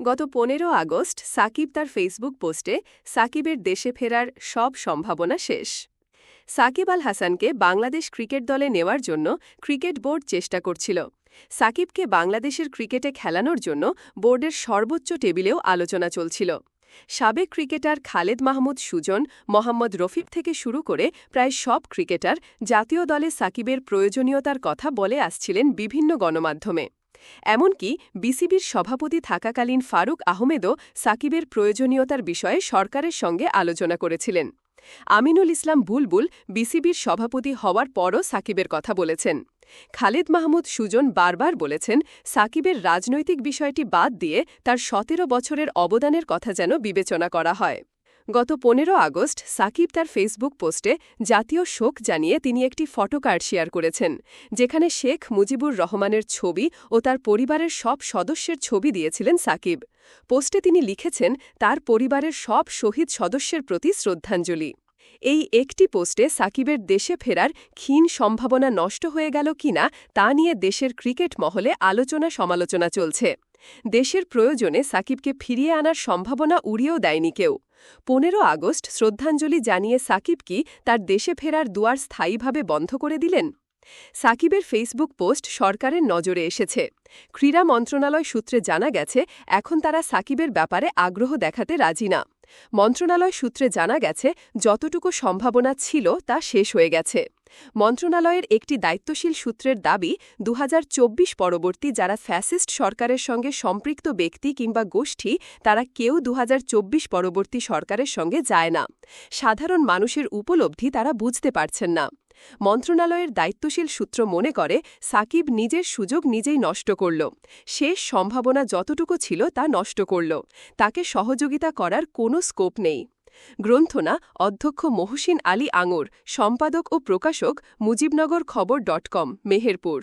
গত পনেরো আগস্ট সাকিব তার ফেসবুক পোস্টে সাকিবের দেশে ফেরার সব সম্ভাবনা শেষ। সাকিব আল হাসানকে বাংলাদেশ ক্রিকেট দলে নেওয়ার জন্য ক্রিকেট বোর্ড চেষ্টা করছিল। সাকিবকে বাংলাদেশের ক্রিকেটে খেলানোর জন্য বোর্ডের সর্বোচ্চ টেবিলেও আলোচনা চলছিল। সাবেক ক্রিকেটার খালেদ মাহমুদ সুজন, মোহাম্মদ রফিক থেকে শুরু করে প্রায় সব ক্রিকেটার জাতীয় দলে সাকিবের প্রয়োজনীয়তার কথা বলে আসছিলেন বিভিন্ন গণমাধ্যমে। এমনকি বিসিবির সভাপতি থাকাকালীন ফারুক আহমেদও সাকিবের প্রয়োজনীয়তার বিষয়ে সরকারের সঙ্গে আলোচনা করেছিলেন। আমিনুল ইসলাম বুলবুল বিসিবির সভাপতি হওয়ার পরও সাকিবের কথা বলেছেন। খালেদ মাহমুদ সুজন বারবার বলেছেন, সাকিবের রাজনৈতিক বিষয়টি বাদ দিয়ে তার সতেরো বছরের অবদানের কথা যেন বিবেচনা করা হয়। গত পনেরো আগস্ট সাকিব তার ফেসবুক পোস্টে জাতীয় শোক জানিয়ে তিনি একটি ফটোকার্ড শেয়ার করেছেন, যেখানে শেখ মুজিবুর রহমানের ছবি ও তার পরিবারের সব সদস্যের ছবি দিয়েছিলেন সাকিব। পোস্টে তিনি লিখেছেন, তার পরিবারের সব শহীদ সদস্যের প্রতি শ্রদ্ধাঞ্জলি। এই একটি পোস্টে সাকিবের দেশে ফেরার ক্ষীণ সম্ভাবনা নষ্ট হয়ে গেল কিনা তা নিয়ে দেশের ক্রিকেট মহলে আলোচনা সমালোচনা চলছে। দেশের প্রয়োজনে সাকিবকে ফিরিয়ে আনার সম্ভাবনা উড়িয়েও দেয়নি কেউ। পনেরো আগস্ট শ্রদ্ধাঞ্জলি জানিয়ে সাকিব কি তার দেশে ফেরার দুয়ার স্থায়ীভাবে বন্ধ করে দিলেন? সাকিবের ফেসবুক পোস্ট সরকারের নজরে এসেছে। ক্রীড়া মন্ত্রণালয় সূত্রে জানা গেছে, এখন তারা সাকিবের ব্যাপারে আগ্রহ দেখাতে রাজি না। মন্ত্রণালয় সূত্রে জানা গেছে, যতটুকু সম্ভাবনা ছিল তা শেষ হয়ে গেছে। মন্ত্রণালয়ের একটি দায়িত্বশীল সূত্রের দাবি, দুহাজার চব্বিশ পরবর্তী যারা ফ্যাসিস্ট সরকারের সঙ্গে সম্পৃক্ত ব্যক্তি কিংবা গোষ্ঠী, তারা কেউ দুহাজার চব্বিশ পরবর্তী সরকারের সঙ্গে যায় না। সাধারণ মানুষের উপলব্ধি তারা বুঝতে পারছেন না। মন্ত্রণালয়ের দায়িত্বশীল সূত্র মনে করে, সাকিব নিজের সুযোগ নিজেই নষ্ট করল। শেষ সম্ভাবনা যতটুকু ছিল তা নষ্ট করল। তাকে সহযোগিতা করার কোনো স্কোপ নেই। গ্রন্থনা, অধ্যক্ষ মহসিন আলী আঙুর, সম্পাদক ও প্রকাশক মুজিবনগর খবর ডট কম, মেহেরপুর।